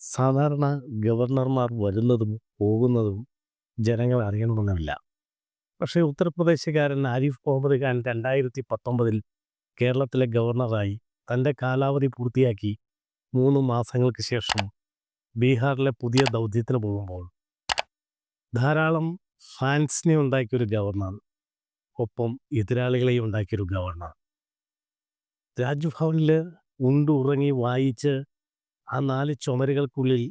സാധാരണ ഗവർണർമാർ വരുന്നതും പോകുന്നതും ജനങ്ങൾ അറിയണമെന്നില്ല. പക്ഷേ ഉത്തർപ്രദേശുകാരൻ ആരിഫ് മുഹമ്മദ് ഖാൻ രണ്ടായിരത്തി പത്തൊമ്പതിൽ കേരളത്തിലെ ഗവർണറായി തന്റെ കാലാവധി പൂർത്തിയാക്കി മൂന്ന് മാസങ്ങൾക്ക് ശേഷം ബീഹാറിലെ പുതിയ ദൗത്യത്തിന് പോകുമ്പോൾ ധാരാളം ഫാൻസിനെ ഉണ്ടാക്കിയൊരു ഗവർണർ ഒപ്പം എതിരാളികളെയും ഉണ്ടാക്കിയൊരു ഗവർണർ. രാജ്ഭവനിൽ ഉണ്ടുറങ്ങി വായിച്ച് ആ നാല് ചുമരുകൾക്കുള്ളിൽ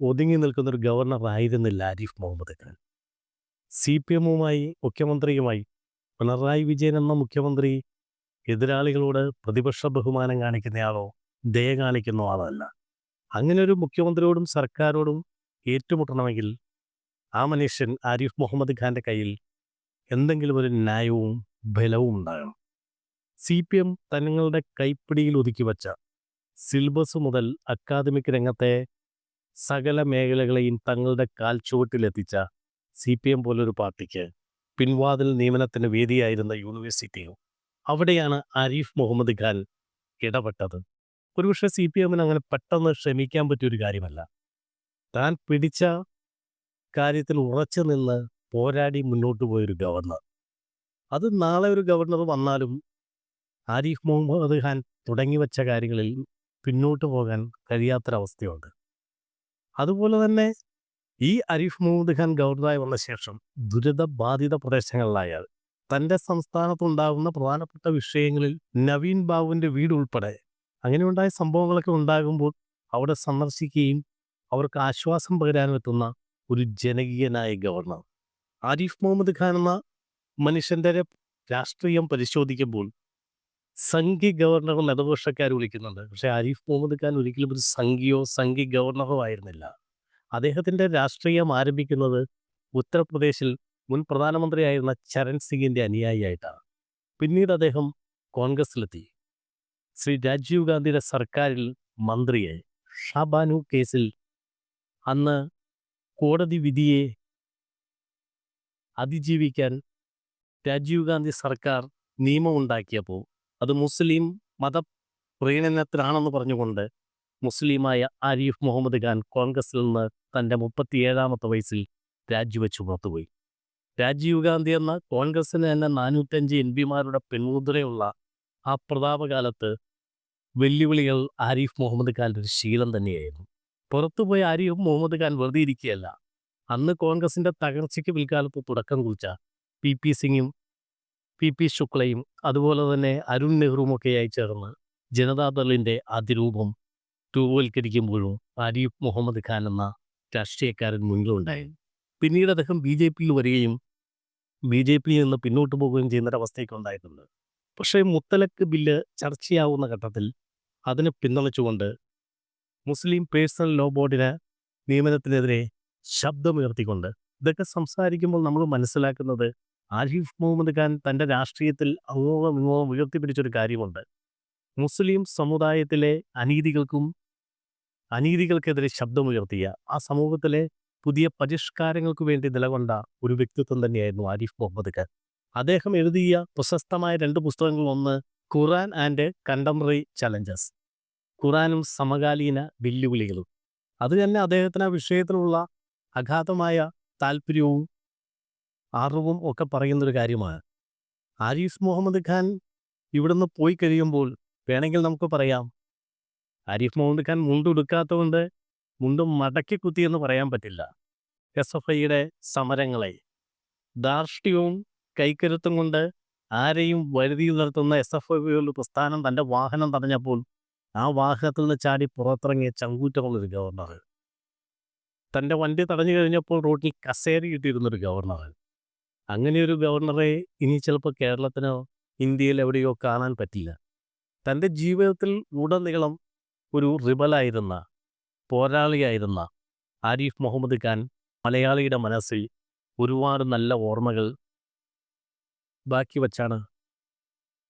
ഒതുങ്ങി നിൽക്കുന്ന ഒരു ഗവർണർ ആയിരുന്നില്ല ആരിഫ് മുഹമ്മദ് ഖാൻ. സി പി എമ്മുമായി മുഖ്യമന്ത്രിയുമായി പിണറായി വിജയൻ എന്ന മുഖ്യമന്ത്രി എതിരാളികളോട് പ്രതിപക്ഷ ബഹുമാനം കാണിക്കുന്നയാളോ ദയ കാണിക്കുന്ന ആളല്ല. അങ്ങനെ ഒരു മുഖ്യമന്ത്രിയോടും സർക്കാരോടും ഏറ്റുമുട്ടണമെങ്കിൽ ആ മനുഷ്യൻ ആരിഫ് മുഹമ്മദ് ഖാന്റെ കയ്യിൽ എന്തെങ്കിലും ഒരു ന്യായവും ബലവും ഉണ്ടാകണം. സി പി എം തങ്ങളുടെ കൈപ്പിടിയിൽ ഒതുക്കി വച്ച സിലബസ് മുതൽ അക്കാദമിക് രംഗത്തെ സകല മേഖലകളെയും തങ്ങളുടെ കാൽച്ചുവട്ടിലെത്തിച്ച സി പി എം പോലൊരു പാർട്ടിക്ക് പിൻവാതിൽ നിയമനത്തിന് വേദിയായിരുന്ന യൂണിവേഴ്സിറ്റിയും അവിടെയാണ് ആരിഫ് മുഹമ്മദ് ഖാൻ ഇടപെട്ടത്. ഒരുപക്ഷെ സി പി എമ്മിന് അങ്ങനെ പെട്ടെന്ന് ക്ഷമിക്കാൻ പറ്റിയൊരു കാര്യമല്ല. താൻ പിടിച്ച കാര്യത്തിൽ ഉറച്ചു നിന്ന് പോരാടി മുന്നോട്ട് പോയൊരു ഗവർണർ. അത് നാളെ ഒരു ഗവർണർ വന്നാലും ആരിഫ് മുഹമ്മദ് ഖാൻ തുടങ്ങി വച്ച കാര്യങ്ങളിൽ പിന്നോട്ട് പോകാൻ കഴിയാത്തൊരവസ്ഥയുണ്ട്. അതുപോലെ തന്നെ ഈ അരിഫ് മുഹമ്മദ് ഖാൻ ഗവർണറായി വന്ന ശേഷം ദുരിതബാധിത പ്രദേശങ്ങളിലായാൽ തന്റെ സംസ്ഥാനത്തുണ്ടാകുന്ന പ്രധാനപ്പെട്ട വിഷയങ്ങളിൽ നവീൻ ബാബുവിന്റെ വീട് ഉൾപ്പെടെ അങ്ങനെയുണ്ടായ സംഭവങ്ങളൊക്കെ ഉണ്ടാകുമ്പോൾ അവിടെ സന്ദർശിക്കുകയും അവർക്ക് ആശ്വാസം പകരാനും എത്തുന്ന ഒരു ജനകീയനായ ഗവർണർ. ആരിഫ് മുഹമ്മദ് ഖാൻ എന്ന മനുഷ്യന്റെ രാഷ്ട്രീയം പരിശോധിക്കുമ്പോൾ സംഘി ഗവർണർ ഇടതുപക്ഷക്കാർ വിളിക്കുന്നുണ്ട്. പക്ഷെ ആരിഫ് മുഹമ്മദ് ഖാൻ ഒരിക്കലും ഒരു സംഘിയോ സംഘി ഗവർണറോ ആയിരുന്നില്ല. അദ്ദേഹത്തിന്റെ രാഷ്ട്രീയം ആരംഭിക്കുന്നത് ഉത്തർപ്രദേശിൽ മുൻ പ്രധാനമന്ത്രിയായിരുന്ന ചരൺ സിംഗിന്റെ അനുയായിയായിട്ടാണ്. പിന്നീട് അദ്ദേഹം കോൺഗ്രസിലെത്തി ശ്രീ രാജീവ് ഗാന്ധിയുടെ സർക്കാരിൽ മന്ത്രിയെ ഷാബാനു കേസിൽ അന്ന് കോടതി വിധിയെ അതിജീവിക്കാൻ രാജീവ് ഗാന്ധി സർക്കാർ നിയമമുണ്ടാക്കിയപ്പോൾ അത് മുസ്ലിം മത പ്രീണനത്തിനാണെന്ന് പറഞ്ഞുകൊണ്ട് മുസ്ലിമായ ആരിഫ് മുഹമ്മദ് ഖാൻ കോൺഗ്രസിൽ നിന്ന് തന്റെ മുപ്പത്തിയേഴാമത്തെ വയസ്സിൽ രാജിവെച്ച് പുറത്തുപോയി. രാജീവ് ഗാന്ധി എന്ന കോൺഗ്രസിന് തന്നെ നാനൂറ്റഞ്ച് എം പിമാരുടെ പിന്മുദ്രയുള്ള ആ പ്രതാപകാലത്ത് വെല്ലുവിളികൾ ആരിഫ് മുഹമ്മദ് ഖാന്റെ ഒരു ശീലം തന്നെയായിരുന്നു. പുറത്തുപോയ ആരിഫ് മുഹമ്മദ് ഖാൻ വെറുതെ ഇരിക്കുകയല്ല. അന്ന് കോൺഗ്രസിന്റെ തകർച്ചയ്ക്ക് പിൽക്കാലത്ത് തുടക്കം കുറിച്ച പി പി സിംഗും പി. പി. ശുക്ലയും അതുപോലെ തന്നെ അരുൺ നെഹ്റുമൊക്കെയായി ചേർന്ന് ജനതാദളിന്റെ അതിരൂപം രൂപവൽക്കരിക്കുമ്പോഴും ആരിഫ് മുഹമ്മദ് ഖാൻ എന്ന രാഷ്ട്രീയക്കാരൻ മുന്നിലുണ്ടായിരുന്നു പിന്നീട് അദ്ദേഹം ബി ജെ പിയിൽ വരികയും ബി ജെ പിയിൽ നിന്ന് പിന്നോട്ട് പോവുകയും ചെയ്യുന്നൊരവസ്ഥയൊക്കെ ഉണ്ടായിട്ടുണ്ട്. പക്ഷേ മുത്തലക്ക് ബില്ല് ചർച്ചയാവുന്ന ഘട്ടത്തിൽ അതിനെ പിന്തുണച്ചുകൊണ്ട് മുസ്ലിം പേഴ്സണൽ ലോ ബോർഡിന് നിയമനത്തിനെതിരെ ശബ്ദമുയർത്തിക്കൊണ്ട് ഇതൊക്കെ സംസാരിക്കുമ്പോൾ നമ്മൾ മനസ്സിലാക്കുന്നത് ആരിഫ് മുഹമ്മദ് ഖാൻ തന്റെ രാഷ്ട്രീയത്തിൽ അങ്ങോളം ഇങ്ങോളം ഉയർത്തിപ്പിടിച്ചൊരു കാര്യമുണ്ട്. മുസ്ലിം സമുദായത്തിലെ അനീതികൾക്കും അനീതികൾക്കെതിരെ ശബ്ദമുയർത്തിയ ആ സമൂഹത്തിലെ പുതിയ പരിഷ്കാരങ്ങൾക്ക് വേണ്ടി നിലകൊണ്ട ഒരു വ്യക്തിത്വം തന്നെയായിരുന്നു ആരിഫ് മുഹമ്മദ് ഖാൻ. അദ്ദേഹം എഴുതിയ പ്രശസ്തമായ രണ്ട് പുസ്തകങ്ങൾ ഒന്ന് ഖുറാൻ ആൻഡ് കണ്ടംപററി ചലഞ്ചസ്. ഖുറാനും സമകാലീന വെല്ലുവിളികളും. അത് തന്നെ അദ്ദേഹത്തിന് ആ വിഷയത്തിലുള്ള അഗാധമായ താല്പര്യവും അറിവും ഒക്കെ പറയുന്നൊരു കാര്യമാണ്. ആരിഫ് മുഹമ്മദ് ഖാൻ ഇവിടുന്ന് പോയി കഴിയുമ്പോൾ വേണമെങ്കിൽ നമുക്ക് പറയാം. ആരിഫ് മുഹമ്മദ് ഖാൻ മുണ്ടുടുക്കാത്തതുകൊണ്ട് മുണ്ടും മടക്കി കുത്തിയെന്ന് പറയാൻ പറ്റില്ല. എസ് എഫ് ഐയുടെ സമരങ്ങളെ. ധാർഷ്ട്യവും കൈക്കരുത്തും കൊണ്ട് ആരെയും വരുതിയിൽ നിർത്തുന്ന എസ് എഫ് ഐയുടെ പ്രസ്ഥാനം തന്റെ വാഹനം തടഞ്ഞപ്പോൾ ആ വാഹനത്തിൽ നിന്ന് ചാടി പുറത്തിറങ്ങിയ ചങ്കൂറ്റമുള്ളൊരു ഗവർണർ തന്റെ വണ്ടി തടഞ്ഞു കഴിഞ്ഞപ്പോൾ റോഡിൽ കസേര ഇട്ടിരുന്നൊരു ഗവർണർ ഒരു ഗവർണറെ ഇനി ചിലപ്പോൾ കേരളത്തിനോ ഇന്ത്യയിൽ എവിടെയോ കാണാൻ പറ്റില്ല. തന്റെ ജീവിതത്തിൽ ഉടനീളം ഒരു റിബലായിരുന്ന പോരാളിയായിരുന്ന ആരിഫ് മുഹമ്മദ് ഖാൻ മലയാളിയുടെ മനസ്സിൽ ഒരുപാട് നല്ല ഓർമ്മകൾ ബാക്കി വച്ചാണ്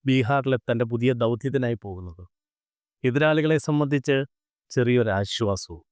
ബീഹാറിലെ തന്റെ പുതിയ ദൗത്യത്തിനായി പോകുന്നത്. എതിരാളികളെ സംബന്ധിച്ച് ചെറിയൊരു ആശ്വാസവും